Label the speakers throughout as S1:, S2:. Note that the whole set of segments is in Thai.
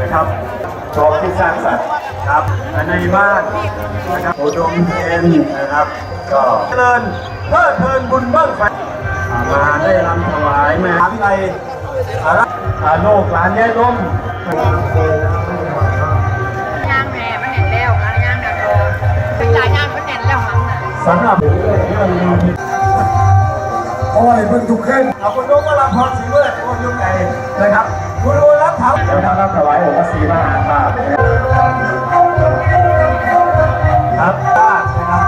S1: นะครับพร้อมที่สร้างสรรค์ครับในบ้านนะครับอุดมเย็นนะครับ ก็เจริญเพื่อเทินบุญเบิ้งไฟมาได้รำถวายแม่วิไลอารักอาโลกหลานแย่ล้ม
S2: ย่างแม่มันเห็นแล้วอันย่างเดี๋ยวโดนเป็นจ่ายย่างมันเห็นแล้วมั้งน่ะ
S1: สำหรับโอ้ยเพิ่งทุกขึ้นเอาคุณนุ๊กก็รับพรสีเมื่อโอ้ยยุ่งไก่นะครับคุณรู้รับ เท้าเดี๋ยวท่านรับถวายองค์พระศรีมหาธาตุครับธาตุนะครับ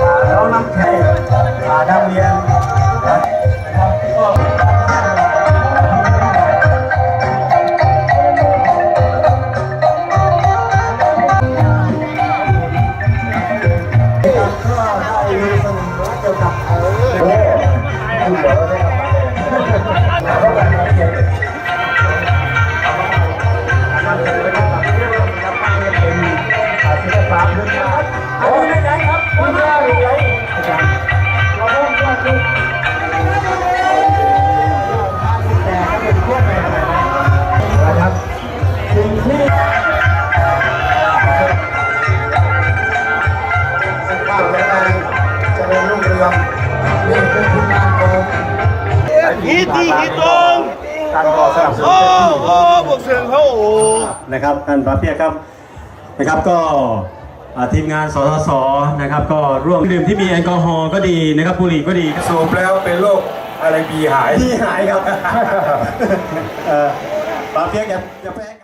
S1: อ่าแล้วน้ำแข็งอ่าดาวเรียนนะครับก็ได้มีสมุนไพรเกี่ยวกับเออ เจริญรุ่งเรืองนี่คือทีมงานของ
S3: ฮิตดีฮิตตรง
S1: การก่อสนับสนุน
S3: โอ้
S1: เต็มที่
S3: โอ้บอกเสียงเขาโอ้
S1: นะครับท่านพระเพียรครับนะครับก็อ่าทีมงานสสสนะครับ ก็ร่วมดื่มที่มีแอลกอฮอล์ก็ดีนะครับบุหรี่ก็ดี
S4: สูบแล้วเป็นโรคอะไรบีหาย
S1: ที่หายครับเอ่อพระเพียรอย่าอย่าแพ้กัน